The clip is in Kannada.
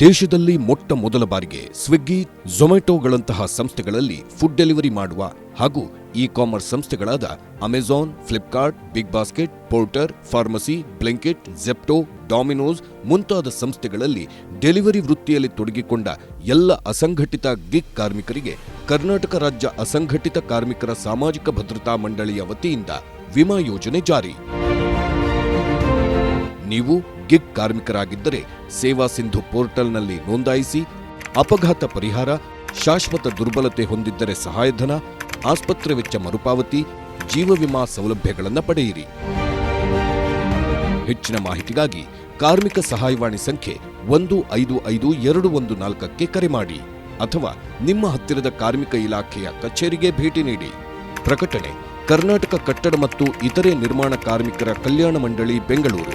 ದೇಶದಲ್ಲಿ ಮೊಟ್ಟ ಮೊದಲ ಬಾರಿಗೆ ಸ್ವಿಗ್ಗಿ, ಝೊಮ್ಯಾಟೊಗಳಂತಹ ಸಂಸ್ಥೆಗಳಲ್ಲಿ ಫುಡ್ ಡೆಲಿವರಿ ಮಾಡುವ ಹಾಗೂ e commerce ಸಂಸ್ಥೆಗಳಾದ Amazon Flipkart Big Basket Porter pharmacy Blinkit Zepto Domino's ಮುಂತಾದ ಸಂಸ್ಥೆಗಳಲ್ಲಿ ಡೆಲಿವರಿ ವೃತ್ತಿಯಲ್ಲಿ ತೊಡಗಿಕೊಂಡ ಎಲ್ಲ ಅಸಂಘಟಿತ ಗಿಗ್ ಕಾರ್ಮಿಕರಿಗೆ ಕರ್ನಾಟಕ ರಾಜ್ಯ ಅಸಂಘಟಿತ ಕಾರ್ಮಿಕರ ಸಾಮಾಜಿಕ ಭದ್ರತಾ ಮಂಡಳಿಯ ವತಿಯಿಂದ ವಿಮಾ ಯೋಜನೆ ಜಾರಿ. ನೀವು ಗಿಗ್ ಕಾರ್ಮಿಕರಾಗಿದ್ದರೆ ಸೇವಾ ಸಿಂಧು ಪೋರ್ಟಲ್ನಲ್ಲಿ ನೋಂದಾಯಿಸಿ ಅಪಘಾತ ಪರಿಹಾರ, ಶಾಶ್ವತ ದುರ್ಬಲತೆ ಹೊಂದಿದ್ದರೆ ಸಹಾಯಧನ, ಆಸ್ಪತ್ರೆ ವೆಚ್ಚ ಮರುಪಾವತಿ, ಜೀವ ವಿಮಾ ಸೌಲಭ್ಯಗಳನ್ನು ಪಡೆಯಿರಿ. ಹೆಚ್ಚಿನ ಮಾಹಿತಿಗಾಗಿ ಕಾರ್ಮಿಕ ಸಹಾಯವಾಣಿ ಸಂಖ್ಯೆ ಒಂದು ಐದು ಐದು ಎರಡು ಒಂದು ನಾಲ್ಕಕ್ಕೆ ಕರೆ ಮಾಡಿ ಅಥವಾ ನಿಮ್ಮ ಹತ್ತಿರದ ಕಾರ್ಮಿಕ ಇಲಾಖೆಯ ಕಚೇರಿಗೆ ಭೇಟಿ ನೀಡಿ. ಪ್ರಕಟಣೆ, ಕರ್ನಾಟಕ ಕಟ್ಟಡ ಮತ್ತು ಇತರೆ ನಿರ್ಮಾಣ ಕಾರ್ಮಿಕರ ಕಲ್ಯಾಣ ಮಂಡಳಿ, ಬೆಂಗಳೂರು.